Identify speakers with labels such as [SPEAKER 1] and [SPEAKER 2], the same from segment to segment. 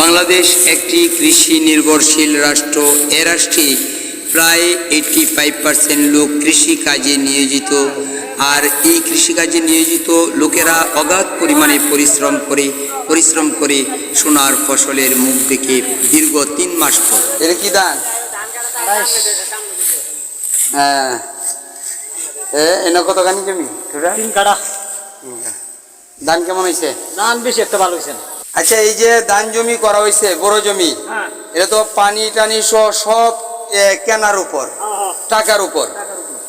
[SPEAKER 1] বাংলাদেশ একটি কৃষি নির্ভরশীল রাষ্ট্র। এ রাষ্ট্রে প্রায় এইটটি ফাইভ পার্সেন্ট লোক কৃষিকাজে নিয়োজিত। আর এই কৃষিকাজে নিয়োজিত লোকেরা অগাধ পরিমাণে পরিশ্রম করে পরিশ্রম করে সোনার ফসলের মুখ দেখে দীর্ঘ তিন মাস পর। এটা কি দান হ্যাঁ। এনে কতখানি জমি?
[SPEAKER 2] তিন
[SPEAKER 1] ধান কেমন হয়েছে
[SPEAKER 2] ধান বেশি একটা ভালো হয়েছে না।
[SPEAKER 1] আচ্ছা এই যে ধান জমি করা হয়েছে বড় জমি
[SPEAKER 2] হ্যাঁ।
[SPEAKER 1] এটা তো পানি টানি সহ সব কেনার উপর টাকার উপর।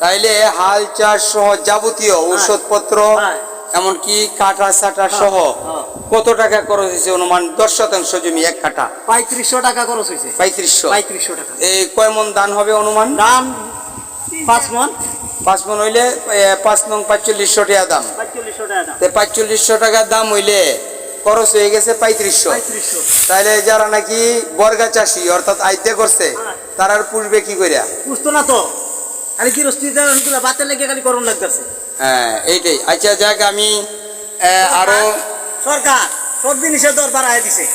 [SPEAKER 1] তাইলে হাল চাষ সহ যাবতীয় ঔষধপত্র
[SPEAKER 2] হ্যাঁ।
[SPEAKER 1] এমনকি কাটা সাটা সহ
[SPEAKER 2] হ্যাঁ।
[SPEAKER 1] কত টাকা খরচ হয়েছে অনুমান? দশ শতাংশ জমি এক কাটা
[SPEAKER 2] পঁয়ত্রিশশো টাকা খরচ হয়েছে।
[SPEAKER 1] পঁয়ত্রিশশো।
[SPEAKER 2] পঁয়ত্রিশশো টাকা।
[SPEAKER 1] এই কয় মন দান হবে অনুমান?
[SPEAKER 2] দাম পাঁচ মন।
[SPEAKER 1] পাঁচ মন হইলে পাঁচ নং পাঁচচল্লিশশো টাকা দাম।
[SPEAKER 2] পঁয়তাল্লিশশো টাকা দাম।
[SPEAKER 1] পাঁচচল্লিশশো টাকা দাম হইলে খরচ হয়ে গেছে পঁয়ত্রিশশো। তাইলে যারা নাকি বর্গা চাষি অর্থাৎ আইতে করছে
[SPEAKER 2] হ্যাঁ।
[SPEAKER 1] তারার পুষবে কি করিয়া
[SPEAKER 2] বুঝতো না তো। খালি কি বাতের লেগে খালি করুন লাগতেছে।
[SPEAKER 1] হ্যাঁ এইটাই। আচ্ছা যাক আমি আরও
[SPEAKER 2] সরকার সব জিনিসের দর বাড়াই দিছে।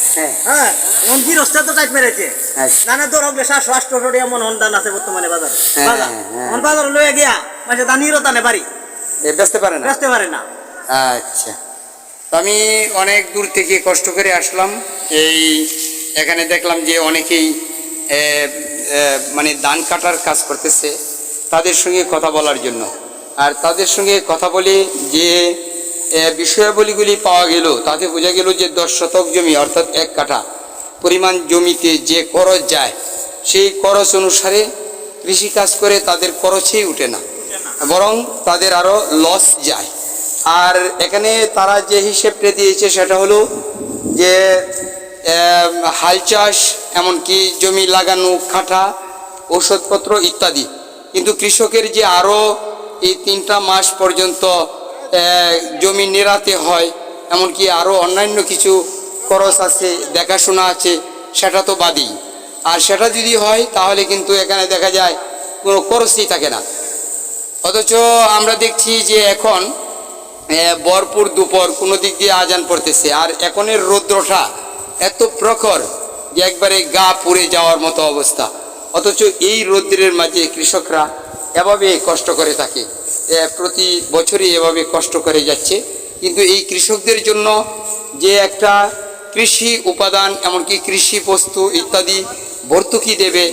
[SPEAKER 1] হ্যাঁ।
[SPEAKER 2] তো টাইট মেরেছে। দানের দর হলে সাতশো আটশো টাকা হন দান আছে বর্তমানে বাজার। বাজার। বাজার লয়ে গিয়া মাসে দানিরও দানে বাড়ি।
[SPEAKER 1] বেচতে পারে না?
[SPEAKER 2] বেচতে পারে না।
[SPEAKER 1] আচ্ছা। আমি অনেক দূর থেকে কষ্ট করে আসলাম। এই এখানে দেখলাম যে অনেকেই মানে ধান কাটার কাজ করতেছে তাদের সঙ্গে কথা বলার জন্য। আর তাদের সঙ্গে কথা বলে যে বিষয়াবলীগুলি পাওয়া গেল, তাতে বোঝা গেল যে দশ শতক জমি, অর্থাৎ এক কাঠা পরিমাণ জমিতে যে খরচ যায়, সেই খরচ অনুসারে কৃষিকাজ করে তাদের খরচেই উঠে না। বরং তাদের আরও লস যায়। আর এখানে তারা যে হিসেবটা দিয়েছে সেটা হলো যে হাল চাষ, এমনকি জমি লাগানো খাটা ওষুধপত্র ইত্যাদি। কিন্তু কৃষকের যে আরও এই তিনটা মাস পর্যন্ত জমি নিরাতে হয়, এমনকি আরও অন্যান্য কিছু খরচ আছে, দেখাশোনা আছে, সেটা তো বাদই। আর সেটা যদি হয়, তাহলে কিন্তু এখানে দেখা যায় কোনো খরচই থাকে না। অথচ আমরা দেখছি যে এখন আহ, ভরপুর দুপুর কোনো দিক দিয়ে আজান পড়তেছে। আর এখনের রৌদ্রটা এত প্রখর যে একবারে গা পুড়ে যাওয়ার মতো অবস্থা। অথচ এই রৌদ্রের মাঝে কৃষকরা এভাবে কষ্ট করে থাকে। প্রতি বছরই এভাবে কষ্ট করে যাচ্ছে। কিন্তু এই কৃষকদের জন্য যে একটা কৃষি উপাদান এমনকি কৃষি বস্তু ইত্যাদি ভর্তুকি দেবে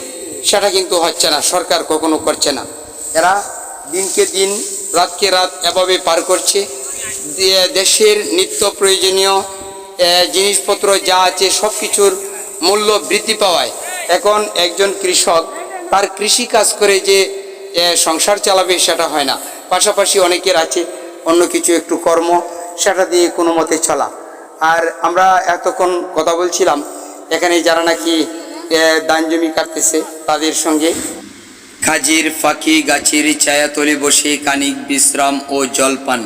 [SPEAKER 1] সেটা কিন্তু হচ্ছে না। সরকার কখনো করছে না। এরা দিনকে দিন রাতকে রাত এভাবে পার করছে। দেশের নিত্য প্রয়োজনীয় জিনিসপত্র যা আছে সব কিছুর মূল্য বৃদ্ধি পাওয়ায় এখন একজন কৃষক তার কৃষি কাজ করে যে সংসার চালাবে সেটা হয় না। পাশাপাশি অনেকের আছে, অন্য কিছু একটু কর্ম, সেটা দিয়ে কোনো মতে চলা। আর আমরা এতক্ষণ কথা বলছিলাম, এখানে যারা নাকি দান জমি কাটতেছে তাদের সঙ্গে। খাজির, ফাঁকি, গাছের, ছায়াতলে বসে কানিক বিশ্রাম ও জলপান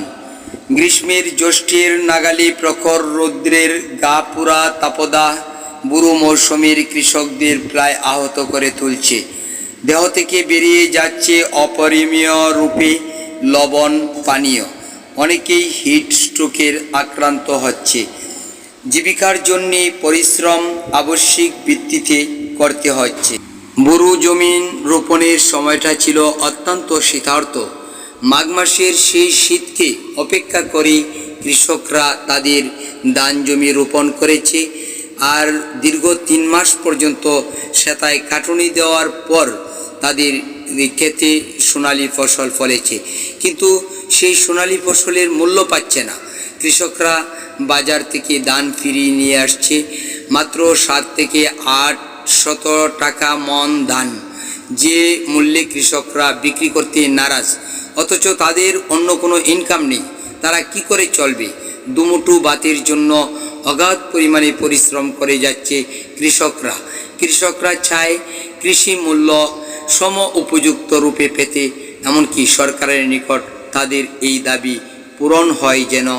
[SPEAKER 1] গ্রীষ্মের জ্যৈষ্ঠের নাগালি প্রখর রৌদ্রের গা পুরা তাপদাহ বুড়ো মৌসুমের কৃষকদের প্রায় আহত করে তুলছে। দেহ থেকে বেরিয়ে যাচ্ছে অপরিমীয় রূপে লবণ পানীয়। অনেকেই হিট স্ট্রোকের আক্রান্ত হচ্ছে। জীবিকার জন্য পরিশ্রম আবশ্যিক ভিত্তিতে করতে হচ্ছে। বুরু জমিন রোপণের সময়টা ছিল অত্যন্ত শীতার্থ মাঘ মাসের সেই শীতকে অপেক্ষা করে কৃষকরা তাদের ধান জমি রোপণ করেছে। আর দীর্ঘ তিন মাস পর্যন্ত সেতায় কাটুনি দেওয়ার পর তাদের ক্ষেতে সোনালি ফসল ফলেছে। কিন্তু সেই সোনালি ফসলের মূল্য পাচ্ছে না। কৃষকরা বাজার থেকে ধান ফিরিয়ে নিয়ে আসছে। মাত্র সাত থেকে আট শত টাকা মন ধান। যে মূল্যে কৃষকরা বিক্রি করতে নারাজ। অথচ তাদের অন্য কোনো ইনকাম নেই। তারা কি করে চলবে? দুমুটু বাতের জন্য অগাধ পরিমাণে পরিশ্রম করে যাচ্ছে কৃষকরা। কৃষকরা চায় কৃষি মূল্য সম উপযুক্ত রূপে পেতে, এমনকি সরকারের নিকট তাদের এই দাবি পূরণ হয় যেন